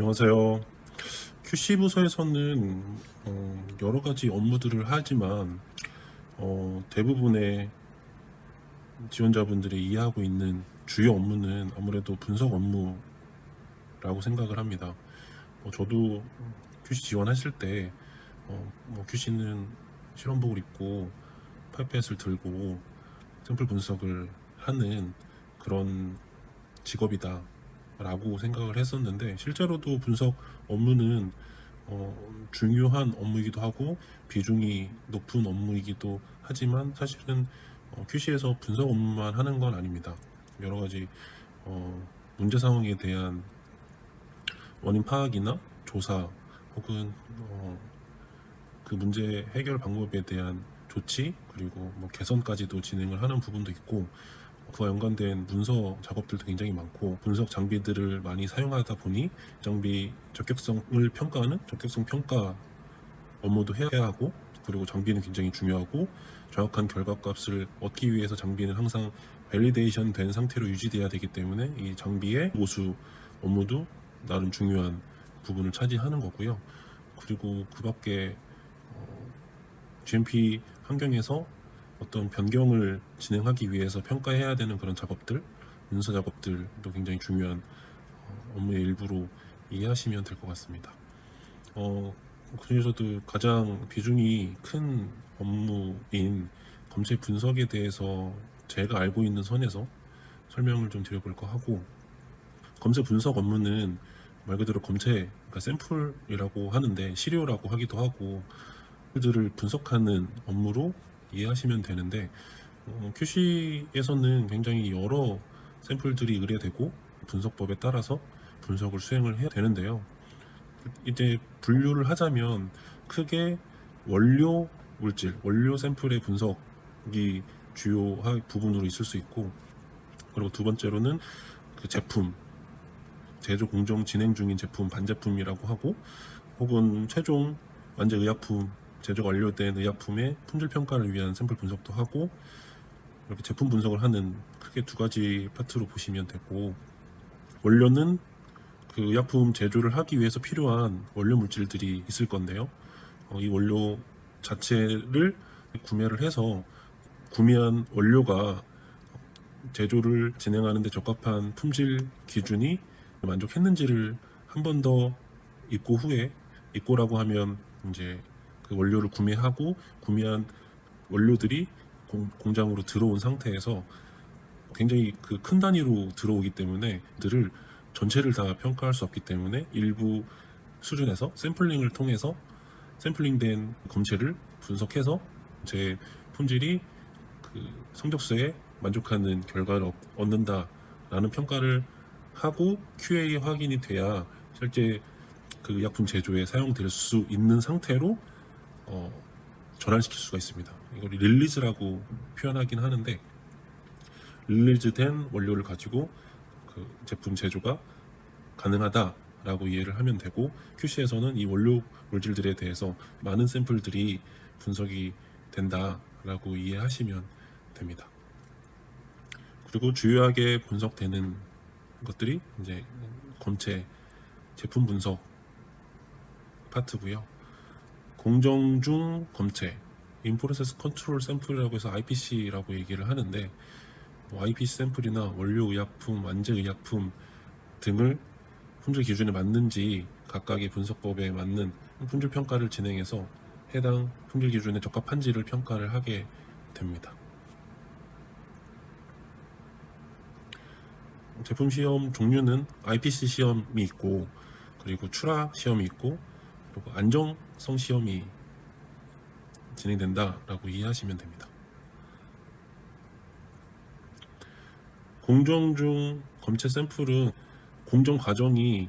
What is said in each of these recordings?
안녕하세요. QC 부서에서는 어, 여러 가지 업무들을 하지만 어, 대부분의 지원자분들이 이해하고 있는 주요 업무는 아무래도 분석 업무라고 생각을 합니다. 어, 저도 QC 지원하실 때 어, 뭐 QC는 실험복을 입고 파이펫을 들고 샘플 분석을 하는 그런 직업이다 라고 생각을 했었는데 실제로도 분석 업무는 어, 중요한 업무이기도 하고 비중이 높은 업무이기도 하지만 사실은 어, QC에서 분석 업무만 하는 건 아닙니다. 여러 가지 어, 문제 상황에 대한 원인 파악이나 조사 혹은 어, 그 문제 해결 방법에 대한 조치 그리고 뭐 개선까지도 진행을 하는 부분도 있고 그와 연관된 문서 작업들도 굉장히 많고 분석 장비들을 많이 사용하다 보니 장비 적격성을 평가하는 적격성 평가 업무도 해야 하고 그리고 장비는 굉장히 중요하고 정확한 결과값을 얻기 위해서 장비는 항상 밸리데이션 된 상태로 유지돼야 되기 때문에 이 장비의 모수 업무도 나름 중요한 부분을 차지하는 거고요. 그리고 그 밖에 어, GMP 환경에서 어떤 변경을 진행하기 위해서 평가해야 되는 그런 작업들, 문서 작업들도 굉장히 중요한 어, 업무의 일부로 이해하시면 될 것 같습니다. 어, 그중에서도 가장 비중이 큰 업무인 검체 분석에 대해서 제가 알고 있는 선에서 설명을 좀 드려볼까 하고 검체 분석 업무는 말 그대로 검체, 그러니까 샘플이라고 하는데 시료라고 하기도 하고 들을 분석하는 업무로 이해하시면 되는데 어, QC에서는 굉장히 여러 샘플들이 의뢰되고 분석법에 따라서 분석을 수행을 해야 되는데요. 이제 분류를 하자면 크게 원료 물질, 원료 샘플의 분석이 주요 부분으로 있을 수 있고 그리고 두 번째로는 그 제품 제조 공정 진행 중인 제품 반제품이라고 하고 혹은 최종 완제 의약품 제조가 완료된 의약품의 품질 평가를 위한 샘플 분석도 하고 이렇게 제품 분석을 하는 크게 두 가지 파트로 보시면 되고 원료는 그 의약품 제조를 하기 위해서 필요한 원료 물질들이 있을 건데요. 어, 이 원료 자체를 구매를 해서 구매한 원료가 제조를 진행하는데 적합한 품질 기준이 만족했는지를 한 번 더 입고 후에 입고라고 하면 이제 그 원료를 구매하고 구매한 원료들이 공, 공장으로 들어온 상태에서 굉장히 그 큰 단위로 들어오기 때문에 들을 전체를 다 평가할 수 없기 때문에 일부 수준에서 샘플링을 통해서 샘플링된 검체를 분석해서 제 품질이 그 성적서에 만족하는 결과를 얻- 얻는다라는 평가를 하고 QA 확인이 돼야 실제 그 약품 제조에 사용될 수 있는 상태로 어, 전환시킬 수가 있습니다. 이걸 릴리즈라고 표현하긴 하는데 릴리즈된 원료를 가지고 그 제품 제조가 가능하다라고 이해를 하면 되고 QC에서는 이 원료 물질들에 대해서 많은 샘플들이 분석이 된다라고 이해하시면 됩니다. 그리고 주요하게 분석되는 것들이 이제 검체 제품 분석 파트고요. 공정 중 검체, 인프로세스 컨트롤 샘플이라고 해서 IPC라고 얘기를 하는데 뭐 IPC 샘플이나 원료 의약품, 완제 의약품 등을 품질 기준에 맞는지 각각의 분석법에 맞는 품질 평가를 진행해서 해당 품질 기준에 적합한지를 평가를 하게 됩니다. 제품 시험 종류는 IPC 시험이 있고 그리고 출하 시험이 있고 그리고 안정성 시험이 진행된다라고 이해하시면 됩니다. 공정 중 검체 샘플은 공정 과정이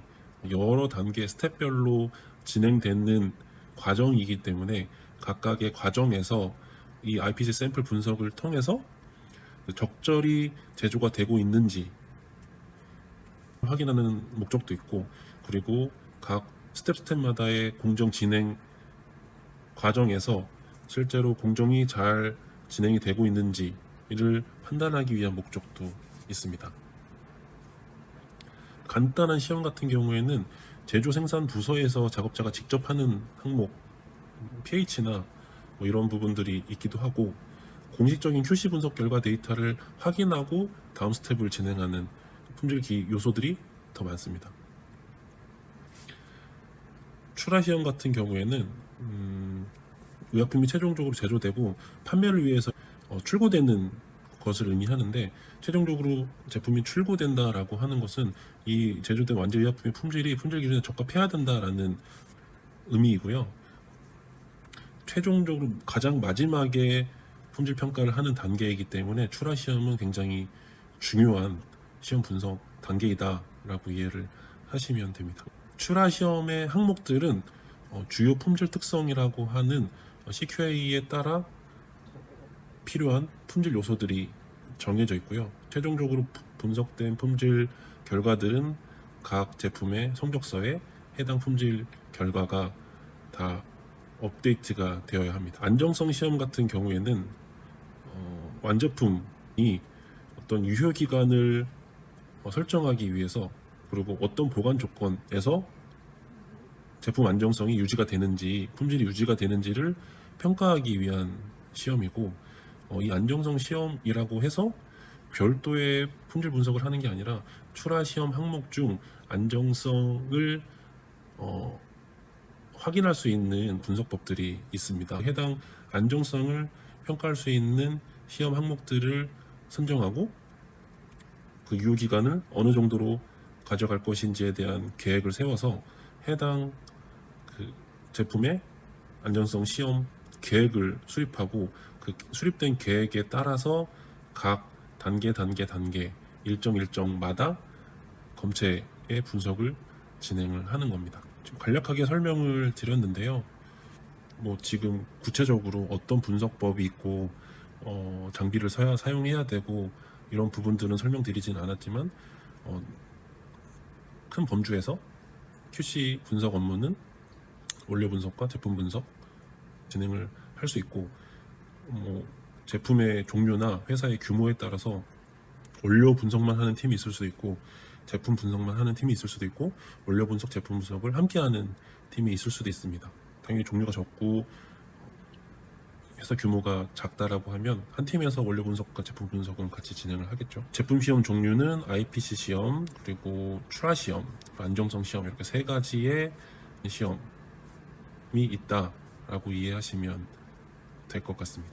여러 단계 스텝별로 진행되는 과정이기 때문에 각각의 과정에서 이 IPC 샘플 분석을 통해서 적절히 제조가 되고 있는지 확인하는 목적도 있고 그리고 각 스텝 스텝마다의 공정 진행 과정에서 실제로 공정이 잘 진행이 되고 있는지를 판단하기 위한 목적도 있습니다. 간단한 시험 같은 경우에는 제조 생산 부서에서 작업자가 직접 하는 항목 pH나 뭐 이런 부분들이 있기도 하고 공식적인 QC 분석 결과 데이터를 확인하고 다음 스텝을 진행하는 품질 기 요소들이 더 많습니다. 출하 시험 같은 경우에는 음, 의약품이 최종적으로 제조되고 판매를 위해서 어, 출고되는 것을 의미하는데 최종적으로 제품이 출고된다라고 하는 것은 이 제조된 완제 의약품의 품질이 품질 기준에 적합해야 된다라는 의미이고요. 최종적으로 가장 마지막에 품질 평가를 하는 단계이기 때문에 출하 시험은 굉장히 중요한 시험 분석 단계이다라고 이해를 하시면 됩니다. 출하 시험의 항목들은 어, 주요 품질 특성이라고 하는 어, CQA에 따라 필요한 품질 요소들이 정해져 있고요. 최종적으로 부- 분석된 품질 결과들은 각 제품의 성적서에 해당 품질 결과가 다 업데이트가 되어야 합니다. 안정성 시험 같은 경우에는 어, 완제품이 어떤 유효 기간을 어, 설정하기 위해서 그리고 어떤 보관 조건에서 제품 안정성이 유지가 되는지 품질이 유지가 되는지를 평가하기 위한 시험이고 어, 이 안정성 시험이라고 해서 별도의 품질 분석을 하는 게 아니라 출하 시험 항목 중 안정성을 어, 확인할 수 있는 분석법들이 있습니다. 해당 안정성을 평가할 수 있는 시험 항목들을 선정하고 그 유효 기간을 어느 정도로 가져갈 것인지에 대한 계획을 세워서 해당 그 제품의 안전성 시험 계획을 수립하고 그 수립된 계획에 따라서 각 단계 단계 단계 일정 일정마다 검체의 분석을 진행을 하는 겁니다. 좀 간략하게 설명을 드렸는데요. 뭐 지금 구체적으로 어떤 분석법이 있고 어, 장비를 사용해야 되고 이런 부분들은 설명드리진 않았지만 어, 큰 범주에서 QC 분석 업무는 원료 분석과 제품 분석 진행을 할 수 있고 뭐 제품의 종류나 회사의 규모에 따라서 원료 분석만 하는 팀이 있을 수도 있고 제품 분석만 하는 팀이 있을 수도 있고 원료 분석, 제품 분석을 함께 하는 팀이 있을 수도 있습니다. 당연히 종류가 적고 회사 규모가 작다라고 하면 한 팀에서 원료 분석과 제품 분석은 같이 진행을 하겠죠. 제품 시험 종류는 IPC 시험, 그리고 출하 시험, 안정성 시험 이렇게 세 가지의 시험이 있다라고 이해하시면 될 것 같습니다.